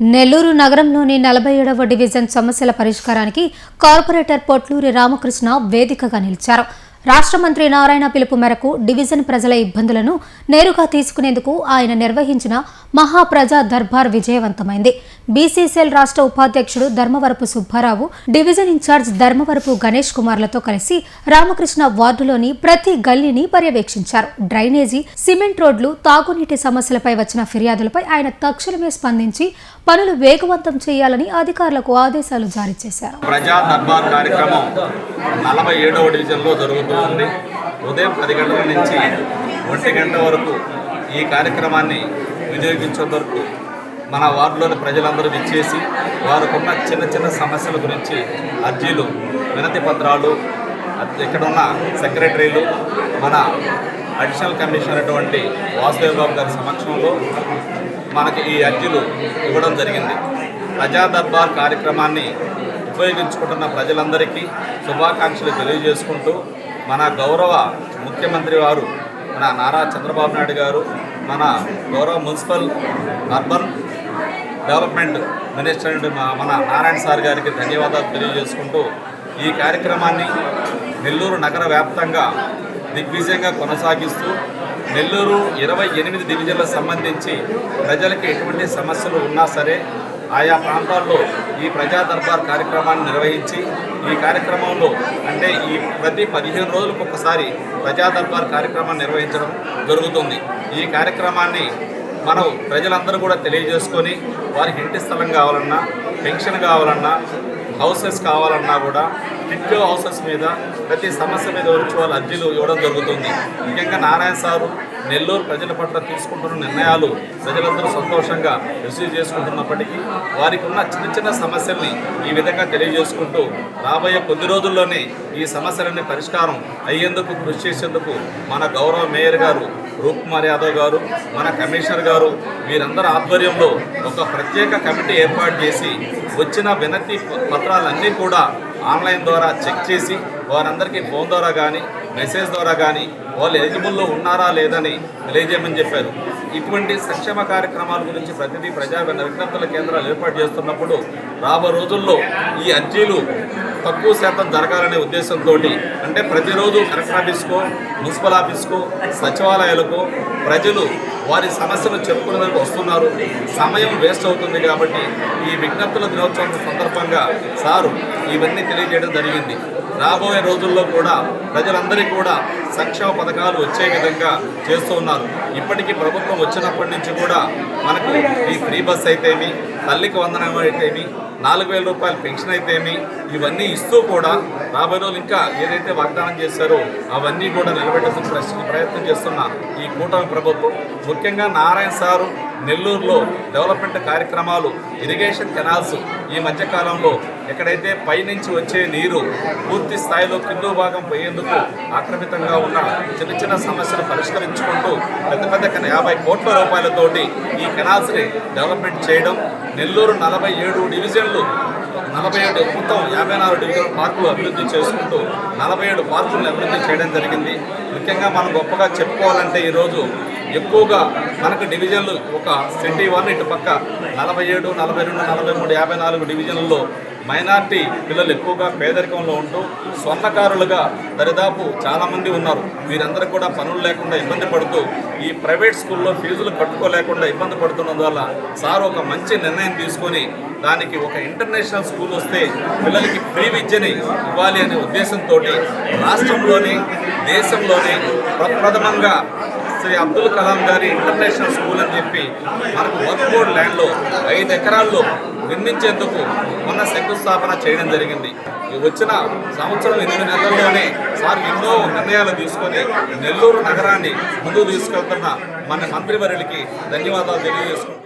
నెల్లూరు నగరంలోని నలభై ఏడవ డివిజన్ సమస్యల పరిష్కారానికి కార్పొరేటర్ పొట్లూరి రామకృష్ణ వేదికగా నిలిచారు. రాష్ట్ర మంత్రి నారాయణ పిలుపు మేరకు డివిజన్ ప్రజల ఇబ్బందులను నేరుగా తీసుకునేందుకు ఆయన నిర్వహించిన మహాప్రజా దర్బార్ విజయవంతమైంది. బీసీసీఎల్ రాష్ట్ర ఉపాధ్యక్షుడు ధర్మవరపు సుబ్బారావు డివిజన్ ఇన్ఛార్జ్ ధర్మవరపు గణేష్ కుమార్లతో కలిసి రామకృష్ణ వార్డులోని ప్రతి గల్లీని పర్యవేక్షించారు. డ్రైనేజీ సిమెంట్ రోడ్లు తాగునీటి సమస్యలపై వచ్చిన ఫిర్యాదులపై ఆయన తక్షణమే స్పందించి పనులు వేగవంతం చేయాలని అధికారులకు ఆదేశాలు జారీ చేశారు. ప్రజా దర్బార్ కార్యక్రమం నలభై ఏడవ డివిజన్లో జరుగుతుంది. ఉదయం పది గంటల నుంచి ఒంటి గంట వరకు ఈ కార్యక్రమాన్ని వినియోగించే వరకు మన వార్డులోని ప్రజలందరూ విచ్చేసి వారికున్న చిన్న చిన్న సమస్యల గురించి అర్జీలు వినతి పత్రాలు ఇక్కడున్న ఇక్కడ ఉన్న సెక్రటరీలు మన అడిషనల్ కమిషనర్ అటువంటి వాసుదేవ్ బాబు గారి సమక్షంలో మనకి ఈ అర్జీలు ఇవ్వడం జరిగింది. ప్రజా దర్బార్ కార్యక్రమాన్ని ఉపయోగించుకుంటున్న ప్రజలందరికీ శుభాకాంక్షలు తెలియజేసుకుంటూ మన గౌరవ ముఖ్యమంత్రి వారు మన నారా చంద్రబాబు నాయుడు గారు మన గౌరవ మున్సిపల్ అర్బన్ డెవలప్మెంట్ మినిస్టర్ మన నారాయణ సార్ గారికి ధన్యవాదాలు తెలియజేసుకుంటూ ఈ కార్యక్రమాన్ని నెల్లూరు నగర వ్యాప్తంగా దిగ్విజయంగా కొనసాగిస్తూ నెల్లూరు ఇరవై ఎనిమిది డివిజన్లకు సంబంధించి ప్రజలకి ఎటువంటి సమస్యలు ఉన్నా సరే ఆయా ప్రాంతాల్లో ఈ ప్రజా దర్బార్ కార్యక్రమాన్ని నిర్వహించి ఈ కార్యక్రమంలో అంటే ఈ ప్రతి పదిహేను రోజులకు ఒకసారి ప్రజా దర్బార్ కార్యక్రమాన్ని నిర్వహించడం జరుగుతుంది. ఈ కార్యక్రమాన్ని మనం ప్రజలందరూ కూడా తెలియజేసుకొని వారికి ఇంటి స్థలం కావాలన్నా పెన్షన్ కావాలన్నా హౌసెస్ కావాలన్నా కూడా టిట్కో హౌసెస్ మీద ప్రతి సమస్య మీద వచ్చి వాళ్ళు అర్జీలు ఇవ్వడం జరుగుతుంది. ముఖ్యంగా నారాయణ సారు నెల్లూరు ప్రజల పట్ల తీసుకుంటున్న నిర్ణయాలు ప్రజలందరూ సంతోషంగా రిసీవ్ చేసుకుంటున్నప్పటికీ వారికి ఉన్న చిన్న చిన్న సమస్యల్ని ఈ విధంగా తెలియజేసుకుంటూ రాబోయే కొద్ది రోజుల్లోనే ఈ సమస్యలన్నీ పరిష్కారం అయ్యేందుకు కృషి చేసేందుకు మన గౌరవ మేయర్ గారు రూప్కుమార్ యాదవ్ గారు మన కమిషనర్ గారు వీరందరి ఆధ్వర్యంలో ఒక ప్రత్యేక కమిటీ ఏర్పాటు చేసి వచ్చిన వినతి పత్రాలన్నీ కూడా ఆన్లైన్ ద్వారా చెక్ చేసి వారందరికీ ఫోన్ ద్వారా కానీ మెసేజ్ ద్వారా కానీ వాళ్ళు ఎలిజిబుల్లో ఉన్నారా లేదని తెలియజేయమని చెప్పారు. ఇటువంటి సంక్షేమ కార్యక్రమాల గురించి ప్రతిదీ ప్రజా విజ్ఞప్తుల కేంద్రాలు ఏర్పాటు చేస్తున్నప్పుడు రాబో రోజుల్లో ఈ అర్జీలు తక్కువ శాతం జరగాలనే ఉద్దేశంతో అంటే ప్రతిరోజు కలెక్టర్ ఆఫీస్కో మున్సిపల్ ఆఫీస్కో సచివాలయాలకు ప్రజలు వారి సమస్యలు చెప్పుకునేందుకు వస్తున్నారు. సమయం వేస్ట్ అవుతుంది కాబట్టి ఈ విజ్ఞప్తుల దినోత్సవం సందర్భంగా సారు ఇవన్నీ తెలియజేయడం జరిగింది. రాబోయే రోజుల్లో కూడా ప్రజలందరికీ కూడా సంక్షేమ పథకాలు వచ్చే విధంగా చేస్తూ ఉన్నారు. ఇప్పటికీ ప్రభుత్వం వచ్చినప్పటి నుంచి కూడా మనకు ఈ ఫ్రీ బస్ అయితేమి తల్లికి వందనం అయితేమి నాలుగు వేల రూపాయల పెన్షన్ అయితేమి ఇవన్నీ ఇస్తూ కూడా రాబోయే రోజులు ఇంకా ఏదైతే వాగ్దానం చేశారో అవన్నీ కూడా నిలబెట్టేందుకు ప్రయత్నం చేస్తున్న ఈ కూటమి ప్రభుత్వం ముఖ్యంగా నారాయణ సారు నెల్లూరులో డెవలప్మెంట్ కార్యక్రమాలు ఇరిగేషన్ కెనాల్స్ ఈ మధ్యకాలంలో ఎక్కడైతే పైనుంచి వచ్చే నీరు పూర్తి స్థాయిలో కింద భాగం పోయేందుకు ఆక్రమితంగా ఉన్న చిన్న చిన్న సమస్యలు పరిష్కరించుకుంటూ పెద్ద పెద్ద యాభై కోట్ల రూపాయలతోటి ఈ కెనాల్స్ని డెవలప్మెంట్ చేయడం నెల్లూరు నలభై ఏడు డివిజన్లు నలభై ఏడు మొత్తం యాభై నాలుగు డివిజన్ పార్కులు అభివృద్ధి చేసుకుంటూ నలభై ఏడు పార్కులను అభివృద్ధి చేయడం జరిగింది. ముఖ్యంగా మనం గొప్పగా చెప్పుకోవాలంటే ఈరోజు ఎక్కువగా మనకు డివిజన్లు ఒక సిటీ వన్ ఇటు పక్క నలభై ఏడు నలభై రెండు నలభై మూడు యాభై నాలుగు డివిజన్లలో మైనార్టీ పిల్లలు ఎక్కువగా పేదరికంలో ఉంటూ స్వర్ణకారులుగా దరిదాపు చాలామంది ఉన్నారు. వీరందరూ కూడా పనులు లేకుండా ఇబ్బంది పడుతూ ఈ ప్రైవేట్ స్కూల్లో ఫీజులు కట్టుకోలేకుండా ఇబ్బంది పడుతున్నందువల్ల సార్ ఒక మంచి నిర్ణయం తీసుకొని దానికి ఒక ఇంటర్నేషనల్ స్కూల్ వస్తే పిల్లలకి ఫ్రీ విద్యని ఇవ్వాలి అనే ఉద్దేశంతో రాష్ట్రంలోని దేశంలోనే ప్రప్రథమంగా శ్రీ అబ్దుల్ కలాం గారి ఇంటర్నేషనల్ స్కూల్ అని చెప్పి మనకు వర్క్ బోర్డ్ ల్యాండ్లో ఐదు ఎకరాల్లో నిర్మించేందుకు మొన్న శంకుస్థాపన చేయడం జరిగింది. వచ్చిన సంవత్సరం ఎనిమిది నెలల్లోనే సార్ ఎన్నో నిర్ణయాలు తీసుకొని నెల్లూరు నగరాన్ని ముందుకు తీసుకెళ్తున్న మన మంత్రివర్యులకి ధన్యవాదాలు తెలియజేసుకుంటున్నాను